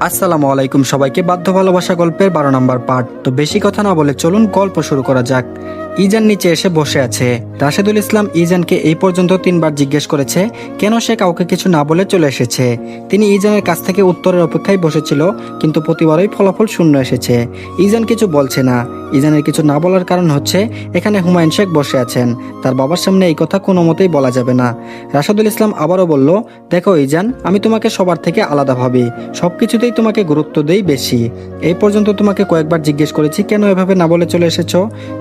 আসসালামু আলাইকুম সবাইকে বাধ্য ভালোবাসা গল্পের বারো নম্বর পার্ট তো বেশি কথা না বলে চলুন গল্প শুরু করা যাক। ইজান নিচে এসে বসে আছে। রাশেদুল ইসলাম ইজানকে এই পর্যন্ত তিনবার জিজ্ঞেস করেছে, কেন সে কাউকে কিছু না বলে চলে এসেছে? তিনি ইজানের কাছ থেকে উত্তরের অপেক্ষায় বসেছিল, কিন্তু প্রতিবারই ফলাফল শূন্য এসেছে। ইজান কিছু বলছে না। ইজানের কিছু না বলার কারণ হচ্ছে, এখানে হুমায়ুন শেখ বসে আছেন। তার বাবার সামনে এই কথা কোনো মতেই বলা যাবে না। রাশেদুল ইসলাম আবারও বলল, দেখো ইজান, আমি তোমাকে সবার থেকে আলাদা ভাবি। সব কিছুতেই তোমাকে গুরুত্ব দেই বেশি। এই পর্যন্ত তোমাকে কয়েকবার জিজ্ঞেস করেছি, কেন এভাবে না বলে চলে এসেছ?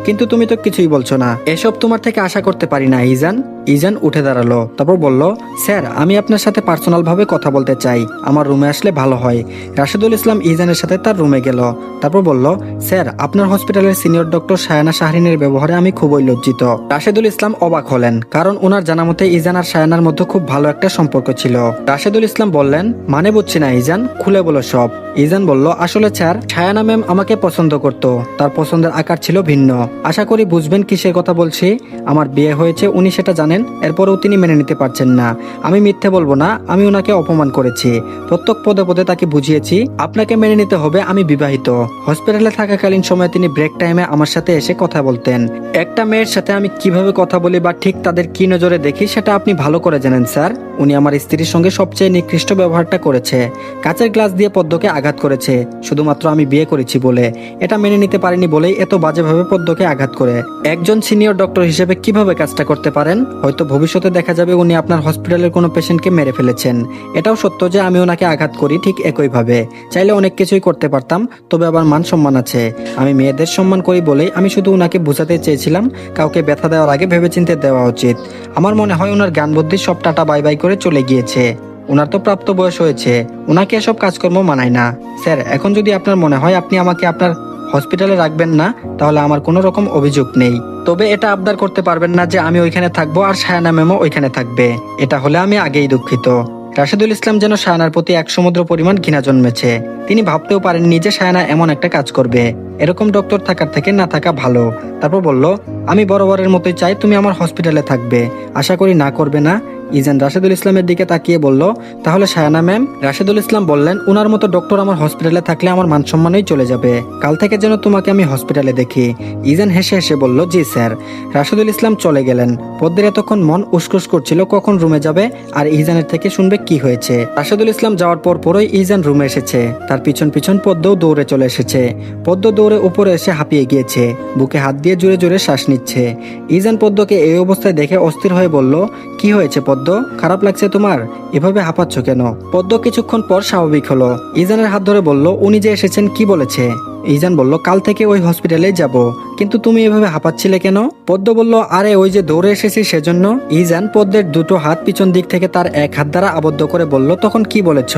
কিন্তু তুমি তো কিছুই বলছো না। এসব তোমার থেকে আশা করতে পারি না, ইজান। ইজান উঠে দাঁড়াল, তারপর বলল, স্যার, আমি আপনার সাথে পার্সোনাল ভাবে কথা বলতে চাই। আমার রুমে আসলে ভালো হয়। রাশেদুল ইসলাম ইজানের সাথে তার রুমে গেল, তারপর বলল, স্যার, আপনার হসপিটালের সিনিয়র ডক্টর সায়ানা শাহরিনের ব্যবহারে আমি খুবই লজ্জিত। রাশেদুল ইসলাম অবাক হলেন, কারণ ওনার জানা মতে ইজান আর সায়ানার মধ্যে খুব ভালো একটা সম্পর্ক ছিল। রাশেদুল ইসলাম বললেন মানে বুঝছি না, ইজান, খুলে বলো সব। ইজান বলল, আসলে স্যার ছায়ানা ম্যাম আমাকে পছন্দ করত। তার পছন্দের আকার ছিল ভিন্ন। আশা করি বুঝবেন কিসের কথা বলছি? আমার বিয়ে হয়েছে, উনি সেটা জানেন, এরপরেও তিনি মেনে নিতে পারছেন না। আমি মিথ্যে বলব না, আমি ওনাকে অপমান করেছি। প্রত্যেক পদে পদে তাকে বুঝিয়েছি, আপনাকে মেনে নিতে হবে, আমি বিবাহিত। হসপিটালে থাকাকালীন সময় তিনি ব্রেক টাইমে আমার সাথে এসে কথা বলতেন। একটা মেয়ের সাথে আমি কীভাবে কথা বলি বা ঠিক তাদের কি নজরে দেখি, সেটা আপনি ভালো করে জানেন, স্যার। উনি আমার স্ত্রীর সঙ্গে সবচেয়ে নিকৃষ্ট ব্যবহারটা করেছে। কাচের গ্লাস দিয়ে পদ্মকে আঘাত করেছে। শুধুমাত্র আমি বিয়ে করেছি বলে। এটা মেনে নিতে পারিনি বলেই এত বাজেভাবে পদ্মকে আঘাত করে। একজন সিনিয়র ডক্টর হিসেবে কীভাবে কাজটা করতে পারেন? হয়তো ভবিষ্যতে দেখা যাবে উনি আপনার হসপিটালের কোনো পেশেন্টকে মেরে ফেলেছেন। এটাও সত্য যে আমি ওনাকে আঘাত করি ঠিক একইভাবে। চাইলে অনেক কিছুই করতে পারতাম, তবে আবার মান সম্মান আছে। আমি মেয়েদের সম্মান করি বলেই আমি শুধু ওনাকে বোঝাতে চেয়েছিলাম, কাউকে ব্যথা দেওয়ার আগে ভেবেচিন্তে দেওয়া উচিত। আমার মনে হয় ওনার জ্ঞান বুদ্ধি সব টাটা বাই বাই করে চলে গিয়েছে। ওনার তো প্রাপ্ত বয়স হয়েছে ওনাকে এসব কাজকর্ম মানায় না। স্যার, এখন যদি আপনার মনে হয় আপনি আমাকে আপনার হসপিটালে রাখবেন না, তাহলে আমার কোনো রকম অভিযোগ নেই। তবে এটা আবদার করতে পারবেন না যে আমি ওইখানে থাকব আর সায়ানা ম্যামও ওইখানে থাকবে। এটা হলে আমি আগেই দুঃখিত। রাশেদুল ইসলাম যেন সায়ানার প্রতি এক সমুদ্র পরিমাণ ঘৃণা জন্মেছে। তিনি ভাবতেও পারেননি যে সায়ানা এমন একটা কাজ করবে। এরকম ডক্টর থাকার থেকে না থাকা ভালো। তারপর বলল, আমি বরাবরের মতোই চাই তুমি আমার হসপিটালে থাকবে। আশা করি না করবে না। ইজান রাশেদুল ইসলামের দিকে তাকিয়ে বলল, তাহলে সায়ানা ম্যাম, রাশেদুল ইসলাম বললেন, উনার মতো ডক্টর আমার হসপিটালে থাকলে আমার মান সম্মানই চলে যাবে। কাল থেকে যেন তোমাকে আমি হসপিটালে দেখি। ইজান হেসে হেসে বলল, জি স্যার। রাশেদুল ইসলাম চলে গেলেন। পদ্মের এতক্ষণ মন উসকুস করছিল, কখন রুমে যাবে আর ইজানের থেকে শুনবে কি হয়েছে? রাশেদুল ইসলাম যাওয়ার পর পরই ইজান রুমে এসেছে। তার পিছন পিছন পদ্মও দৌড়ে চলে এসেছে। পদ্ম দৌড়ে উপরে এসে হাঁপিয়ে গিয়েছে। বুকে হাত দিয়ে জোরে জোরে শ্বাস নিচ্ছে। ইজান পদ্মকে এই অবস্থায় দেখে অস্থির হয়ে বলল কি হয়েছে পদ্ম? খারাপ লাগছে তোমার? এভাবে হাঁপাচ্ছ কেন? পদ্ম কিছুক্ষণ পর স্বাভাবিক হলো। ইজানের হাত ধরে বলল, উনি যে এসেছেন কি বলেছে? ইজান বলল, কাল থেকে ওই হসপিটালে যাব। কিন্তু তুমি এভাবে হাঁপাচ্ছিলে কেন? পদ্ম বলল, আরে, ওই যে দৌড়ে এসেছি সেজন্য। ইজান পদ্মের দুটো হাত পিছন দিক থেকে তার এক হাত দ্বারা আবদ্ধ করে বলল, তখন কি বলেছ?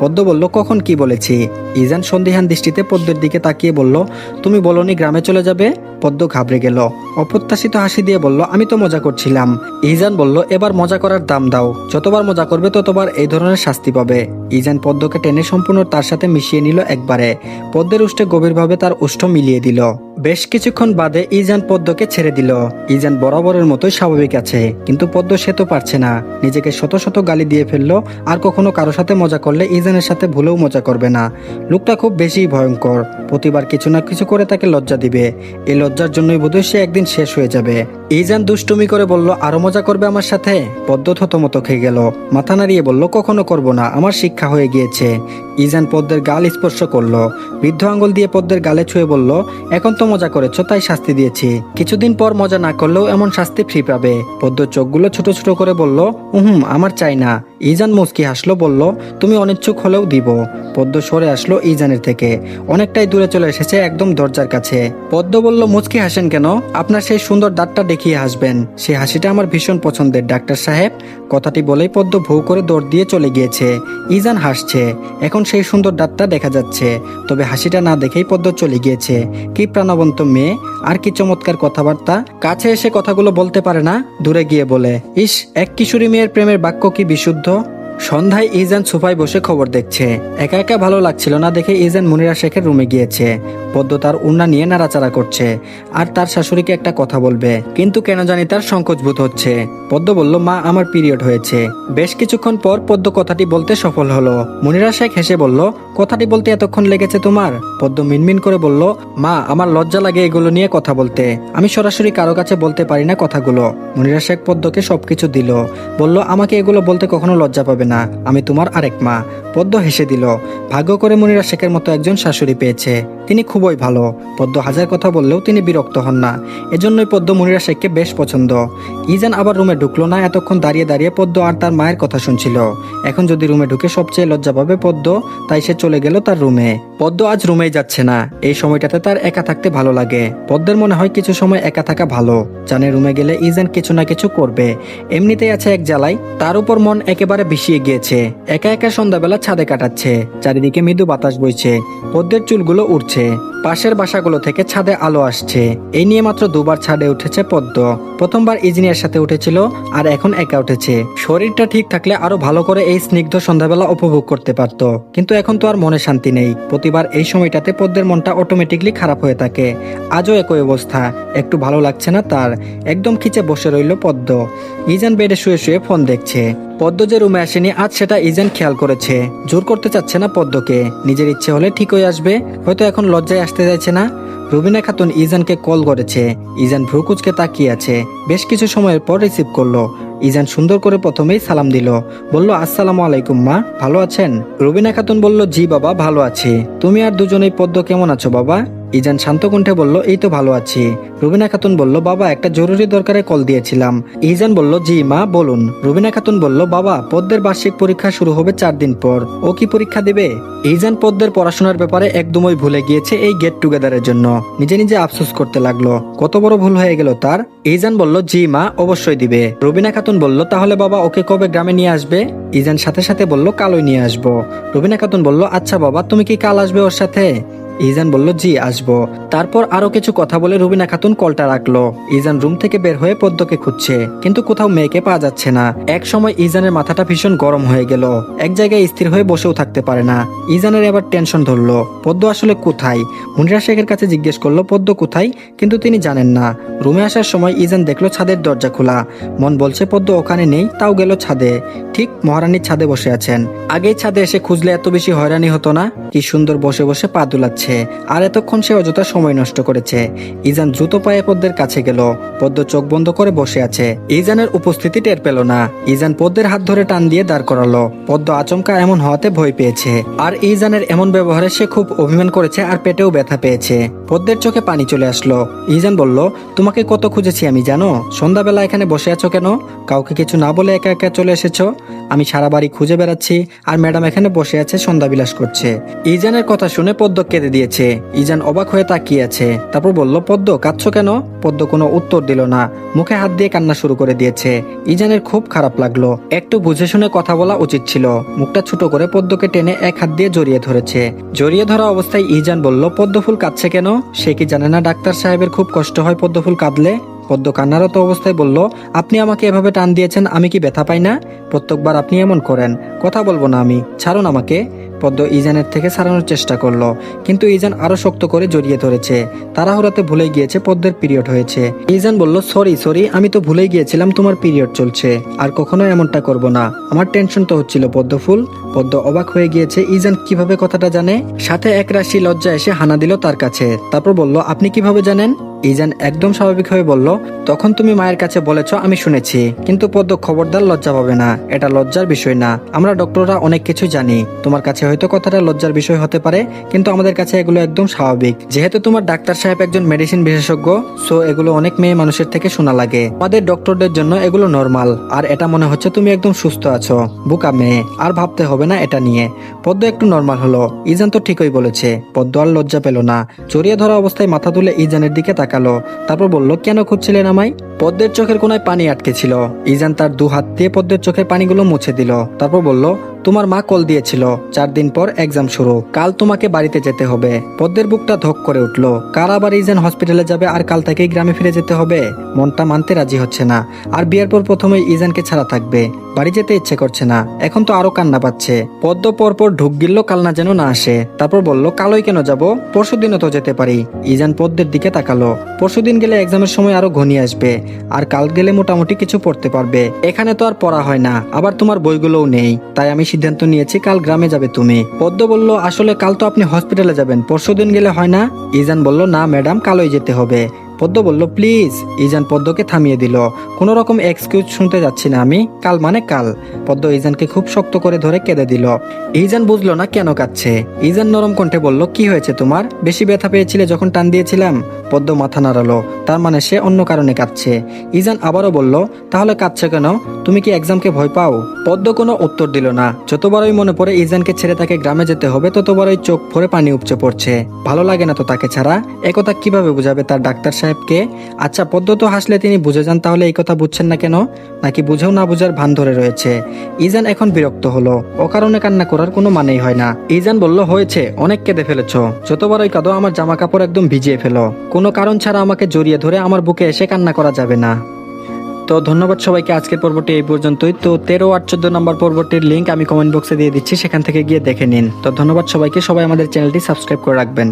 পদ্ম বলল, কখন কি বলেছি? ইজান সন্দিহান দৃষ্টিতে পদ্মের দিকে তাকিয়ে বলল, তুমি বলনি গ্রামে চলে যাবে? পদ্ম ঘাবড়ে গেল। অপ্রত্যাশিত হাসি দিয়ে বলল, আমি তো মজা করছিলাম। ইজান বলল, এবার মজা করার দাম দাও। যতবার মজা করবে, ততবার এই ধরনের শাস্তি পাবে। ইজান পদ্মকে টেনে সম্পূর্ণ তার সাথে মিশিয়ে নিল একবারে। পদ্মের উষ্ঠে গভীরভাবে তার উষ্ঠ মিলিয়ে দিল। বেশ কিছুক্ষণ বাদে ইজান পদ্মকে ছেড়ে দিল। ইজান বরাবরের মতোই স্বাভাবিক আছে, কিন্তু পদ্ম সে তো পারছে না। নিজেকে শত শত গালি দিয়ে ফেলল, আর কখনো কারও সাথে মজা করলে ইজানের সাথে ভুলেও মজা করবে না। লোকটা খুব বেশি ভয়ঙ্কর। প্রতিবার কিছু না কিছু করে তাকে লজ্জা দিবে। এই লজ্জার জন্যই বোধহয় সে একদিন শেষ হয়ে যাবে। এই ইজান দুষ্টুমি করে বলল, আরও মজা করবে আমার সাথে? পদ্ম থতমত খেয়ে গেল। মাথা নাড়িয়ে বলল, কখনো করব না। আমার শিক্ষা হয়ে গিয়েছে। ইজান পদ্মের গাল স্পর্শ করল। বৃদ্ধ আঙ্গুল দিয়ে পদ্মের গালে ছুঁয়ে বলল, এখন তো মজা করেছ, তাই শাস্তি দিয়েছি। কিছুদিন পর মজা না করলেও এমন শাস্তি ফ্রি পাবে। পদ্ম চোখগুলো ছোট ছোট করে বলল হুম আমার চাই না। ইজান মুস্কি হাসলো, বলল, তুমি অনিচ্ছুক হলেও দিব। পদ্ম সরে আসলো ইজানের থেকে। অনেকটাই দূরে চলে এসেছে একদম দরজার কাছে। পদ্ম বলল, মুচকি হাসেন কেন? আপনার সেই সুন্দর দাঁতটা দেখিয়ে হাসবেন। সেই হাসিটা আমার ভীষণ পছন্দের, ডাক্তার সাহেব। কথাটি বলেই পদ্ম ভৌ করে দৌড় দিয়ে চলে গিয়েছে। ইজান হাসছে। এখন সেই সুন্দর দাঁতটা দেখা যাচ্ছে। তবে হাসিটা না দেখেই পদ্ম চলে গিয়েছে। কি প্রাণবন্ত মেয়ে, আর কি চমৎকার কথাবার্তা। কাছে এসে কথাগুলো বলতে পারে না, দূরে গিয়ে বলে, ইস, এক কিশোরী মেয়ের প্রেমের বাক্য কি বিশুদ্ধ? সন্ধ্যায় ইজান সোফায় বসে খবর দেখছে। একা একা ভালো লাগছিল না দেখে ইজান মুনিরা শেখের রুমে গিয়েছে। পদ্ম তার উন্না নিয়ে নাড়াচাড়া করছে আর তার শাশুড়িকে একটা কথা বলবে। কিন্তু কেন জানি তার সংকোচবোধ হচ্ছে। পদ্ম বলল, মা, আমার পিরিয়ড হয়েছে। বেশ কিছুক্ষণ পর পদ্ম কথাটি বলতে সফল হলো। মুনিরা শেখ হেসে বলল, কথাটি বলতে এতক্ষণ লেগেছে তোমার? পদ্ম মিনমিন করে বলল, মা, আমার লজ্জা লাগে এগুলো নিয়ে কথা বলতে। আমি সরাসরি কারও কাছে বলতে পারি না কথাগুলো। মুনিরা শেখ পদ্মকে সবকিছু দিল। বলল, আমাকে এগুলো বলতে কখনো লজ্জা পাবে না, আমি তোমার আরেক মা। পদ্ম হেসে দিল, ভাগ্য করে মনিরা শেখের মতো একজন শাশুড়ি পেয়েছে। তিনি খুবই ভালো। পদ্ম হাজার কথা বললেও তিনি বিরক্ত হন না। এজন্যই পদ্ম মনিরা শেখকে বেশ পছন্দ। ইজান আবার রুমে ঢুকলো না, এতক্ষণ দাঁড়িয়ে দাঁড়িয়ে পদ্ম আর তার মায়ের কথা শুনছিল। এখন যদি রুমে ঢুকে সবচেয়ে লজ্জা পাবে পদ্ম, তাই সে চলে গেল তার রুমে। পদ্ম আজ রুমেই যাচ্ছে না। এই সময়টাতে তার একা থাকতে ভালো লাগে। পদ্মের মনে হয় কিছু সময় একা থাকা ভালো। জানে রুমে গেলে ইজান কিছু না কিছু করবে। এমনিতেই আছে এক জ্বালাই, তার উপর মন একেবারে বিষিয়ে গিয়েছে। একা একা সন্ধ্যাবেলা ছাদে কাটাচ্ছে। চারিদিকে মৃদু বাতাস বইছে। পদ্মের চুলগুলো উঠছে পাশের বাসাগুলো থেকে ছাদে আলো আসছে। এই নিয়ে মাত্র দুবার ছাদে উঠেছে পদ্ম। প্রথমবার ইঞ্জিনিয়ার সাথে উঠেছিল আর এখন একা উঠেছে। শরীরটা ঠিক থাকলে আরও ভালো করে এই স্নিগ্ধ সন্ধ্যাবেলা উপভোগ করতে পারতো। কিন্তু এখন তো আর মনে শান্তি নেই। প্রতিবার এই সময়টাতে পদ্মের মনটা অটোমেটিকলি খারাপ হয়ে থাকে। আজও একই অবস্থা। একটু ভালো লাগছে না তার। একদম খিচে বসে রইল পদ্ম। ইজান বেডে শুয়ে শুয়ে ফোন দেখছে। পদ্ম যে রুমে আসেনি, আজ সেটা ইজান খেয়াল করেছে। জোর করতে চাচ্ছে না পদ্মকে। নিজের ইচ্ছে হলে ঠিক হয়ে আসবে। হয়তো এখন লজ্জায় আসতে চাইছে না। রুবিনা খাতুন ইজানকে কল করেছে। ইজান ভ্রুকুচকে তাকিয়ে আছে। বেশ কিছু সময়ের পর রিসিভ করল। ইজান সুন্দর করে প্রথমেই সালাম দিল। বলল, আসসালামু আলাইকুম, মা। ভালো আছেন? রুবিনা খাতুন বলল, জি বাবা, ভালো আছি। তুমি আর দুজনেই পদ্ম কেমন আছো বাবা? ইজান শান্ত কণ্ঠে বলল, এই তো ভালো আছি। রুবিনা খাতুন বলল, বাবা, একটা জরুরি দরকারে কল দিয়েছিলাম। ইজান বলল, জি মা, বলুন। রুবিনা খাতুন বলল, বাবা, পদ্মের বার্ষিক পরীক্ষা শুরু হবে চার দিন পর। ও কি পরীক্ষা দেবে? ইজান পদ্মের পড়াশোনার ব্যাপারে একদমই ভুলে গিয়েছে এই গেট টুগেদারের জন্য। নিজে নিজে আফসোস করতে লাগল। কত বড় ভুল হয়ে গেল তার? ইজান বলল, জি মা, অবশ্যই দিবে। রুবিনা খাতুন বলল, তাহলে বাবা, ওকে কবে গ্রামে নিয়ে আসবে? ইজান সাথে সাথে বলল, কালই নিয়ে আসব। রুবিনা খাতুন বলল আচ্ছা বাবা, তুমি কি কাল আসবে ওর সাথে? ইজান বলল, জি, আসব। তারপর আরও কিছু কথা বলে রুবিনা খাতুন কলটা রাখল। ইজান রুম থেকে বের হয়ে পদ্মকে খুঁজছে, কিন্তু কোথাও মেয়েকে পাওয়া যাচ্ছে না। এক সময় ইজানের মাথাটা ভীষণ গরম হয়ে গেল। এক জায়গায় স্থির হয়ে বসেও থাকতে পারে না। ইজানের এবার টেনশন ধরলো, পদ্ম আসলে কোথায়? মুনিরা শেখের কাছে জিজ্ঞেস করল, পদ্ম কোথায়? কিন্তু তিনি জানেন না। রুমে আসার সময় ইজান দেখল ছাদের দরজা খোলা। মন বলছে, পদ্ম ওখানে নেই, তাও গেল ছাদে। ঠিক মহারানীর ছাদে বসে আছেন। আগেই ছাদে এসে খুঁজলে এত বেশি হয়রানি হতো না? কি সুন্দর বসে বসে পা দুলাচ্ছে। আর এতক্ষণ সে অযথা সময় নষ্ট করেছে। ইজান দ্রুত পায়ে পদ্মের কাছে গেল। পদ্ম চোখ বন্ধ করে বসে আছে। ইজানের উপস্থিতি টের পেল না। ইজান পদ্মের হাত ধরে টান দিয়ে দাঁড় করালো। পদ্ম আচমকা এমন হওয়াতে ভয় পেয়েছে। আর ইজানের এমন ব্যবহারে সে খুব অভিমান করেছে আর পেটেও ব্যথা পেয়েছে। পদ্মের চোখে পানি চলে আসলো। ইজান বলল, তোমাকে কত খুঁজেছি আমি, জানো? সন্ধ্যাবেলা এখানে বসে আছো কেন? কাউকে কিছু না বলে একা একা চলে এসেছ? আমি সারা বাড়ি খুঁজে বেড়াচ্ছি আর ম্যাডাম এখানে বসে আছে সন্ধ্যা বিলাস করছে। ইজানের কথা শুনে পদ্ম কেঁদে দিয়েছে। ইজান অবাক হয়ে তাকিয়ে আছে। তারপর বলল, পদ্ম, কাঁদছো কেন? পদ্ম কোনো উত্তর দিল না। মুখে হাত দিয়ে কান্না শুরু করে দিয়েছে। ইজানের খুব খারাপ লাগল। একটু বুঝে শুনে কথা বলা উচিত ছিল। মুখটা ছোট করে পদ্মকে টেনে এক হাত দিয়ে জড়িয়ে ধরেছে। জড়িয়ে ধরা অবস্থায় ইজান বলল, পদ্মফুল কাঁদছে কেন? সে কি জানে না? ডাক্তার সাহেবের খুব কষ্ট হয় পদ্মফুল কাঁদলে? পদ্ম কান্নারত অবস্থায় বলল, আপনি আমাকে এভাবে টান দিয়েছেন, আমি কি ব্যথা পাই না? প্রত্যেকবার আপনি এমন করেন। কথা বলব না আমি। ছাড়ুন আমাকে। পদ্ম ইজানের থেকে ছাড়ানোর চেষ্টা করল, কিন্তু ইজান আরও শক্ত করে জড়িয়ে ধরেছে। তাড়াহুড়াতে ভুলে গিয়েছে পদ্মের পিরিয়ড হয়েছে। ইজান বলল, সরি সরি, আমি তো ভুলে গিয়েছিলাম, তোমার পিরিয়ড চলছে। আর কখনো এমনটা করব না। আমার টেনশন তো হচ্ছিল পদ্ম ফুল। পদ্ম অবাক হয়ে গিয়েছে, ইজান কীভাবে কথাটা জানে? সাথে এক রাশি লজ্জা এসে হানা দিল তার কাছে। তারপর বলল, আপনি কীভাবে জানেন? ইজান একদম স্বাভাবিকভাবে বলল, তখন তুমি মায়ের কাছে বলেছ, আমি শুনেছি। কিন্তু পদ্ম খবরদার লজ্জা পাবে না। এটা লজ্জার বিষয় না। আমরা ডক্টররা অনেক কিছু জানি। তোমার কাছে হয়তো কথাটা লজ্জার বিষয় হতে পারে, কিন্তু আমাদের কাছে এগুলো একদম স্বাভাবিক। যেহেতু তোমার ডাক্তার সাহেব একজন মেডিসিন বিশেষজ্ঞ সো এগুলো অনেক মেয়ে মানুষের থেকে শোনা লাগে। আমাদের ডক্টরদের জন্য এগুলো নর্মাল আর এটা মনে হচ্ছে তুমি একদম সুস্থ আছো, বুকা মেয়ে। আর ভাবতে হবে না এটা নিয়ে। পদ্ম একটু নর্মাল হলো। ইজান তো ঠিকই বলেছে। পদ্ম আর লজ্জা পেল না। চড়িয়ে ধরা অবস্থায় মাথা তুলে ইজানের দিকে তাকালো, তারপর বলল, কেন খুঁজছিলেন আমায়? পদ্মের চোখের কোনায় পানি আটকে ছিল। ইজান তার দু হাত দিয়ে পদ্মের চোখের পানিগুলো মুছে দিল। তারপর বলল, তোমার মা কল দিয়েছিল। চার দিন পর এক্সাম শুরু। কাল তোমাকে বাড়িতে যেতে হবে। পদ্মের বুকটা ধক করে উঠল, কার আবার ইজান হসপিটালে যাবে আর কাল থেকেই গ্রামে ফিরে যেতে হবে? মনটা মানতে রাজি হচ্ছে না। আর বিয়ের পর প্রথমে ইজানকে ছাড়া থাকবে। বাড়ি যেতে ইচ্ছে করছে না। এখন তো আরও কান্না পাচ্ছে। পদ্ম পরপর ঢুক গিলল, কাল না যেন না আসে। তারপর বলল, কালোই কেন যাব? পরশু দিনও তো যেতে পারি। ইজান পদ্মের দিকে তাকালো। পরশু দিন গেলে এক্সামের সময় আরও ঘনিয়ে আসবে। আর কাল গেলে মোটামুটি কিছু পড়তে পারবে। এখানে তো আর পড়া হয় না। আবার তোমার বইগুলোও নেই। তাই আমি সিদ্ধান্ত নিয়েছি, কাল গ্রামে যাবে তুমি। পদ্ম বলল, আসলে কাল তো আপনি হসপিটালে যাবেন। পরশু দিন গেলে হয় না? ইজান বলল, না ম্যাডাম, কালই যেতে হবে। পদ্ম বলল, প্লিজ, ইজান পদ্মকে থামিয়ে দিল। কোনো রকম এক্সকিউজ শুনতে যাচ্ছি না আমি, কাল মানে কাল। পদ্ম ইজানকে খুব শক্ত করে ধরে কেঁদে দিল। ইজান বুঝলো না কেন কাচ্ছে ইজান নরম কণ্ঠে বলল, কি হয়েছে তোমার? বেশি ব্যথা পেয়েছিলে যখন টান দিয়েছিলাম? পদ্ম মাথা নাড়ালো। তার মানে সে অন্য কারণে কাঁদছে। ইজান আবারও বলল, তাহলে কাঁদছে কেন? তুমি কি এক্সামকে ভয় পাও? পদ্ম কোনো উত্তর দিল না। যতবারই মনে পড়ে ইজানকে ছেড়ে তাকে গ্রামে যেতে হবে, ততবারই চোখ ভরে পানি উপচে পড়ছে। ভালো লাগে না তো তাকে ছাড়া। একথা কীভাবে বুঝাবে তার ডাক্তার সাহেবকে আচ্ছা পদ্ম তো হাসলে তিনি বুঝে যান, তাহলে এই কথা বুঝছেন না কেন? নাকি বুঝেও না বুঝার ভান ধরে রয়েছে? ইজান এখন বিরক্ত হলো। ও কারণে কান্না করার কোনো মানেই হয় না। ইজান বলল, হয়েছে, অনেক কেঁদে ফেলেছ। যতবারই কাঁদো আমার জামা কাপড় একদম ভিজিয়ে ফেলো। কোনো কারণ ছাড়া আমাকে জড়িয়ে ধরে আমার বুকে এসে কান্না করা যাবে না। তো ধন্যবাদ সবাইকে, আজকের পর্বটি এই পর্যন্তই। তো তেরো আট চোদ্দ নম্বর পর্বটির লিঙ্ক আমি কমেন্ট বক্সে দিয়ে দিচ্ছি, সেখান থেকে গিয়ে দেখে নিন। তো ধন্যবাদ সবাইকে, সবাই আমাদের চ্যানেলটি সাবস্ক্রাইব করে রাখবেন।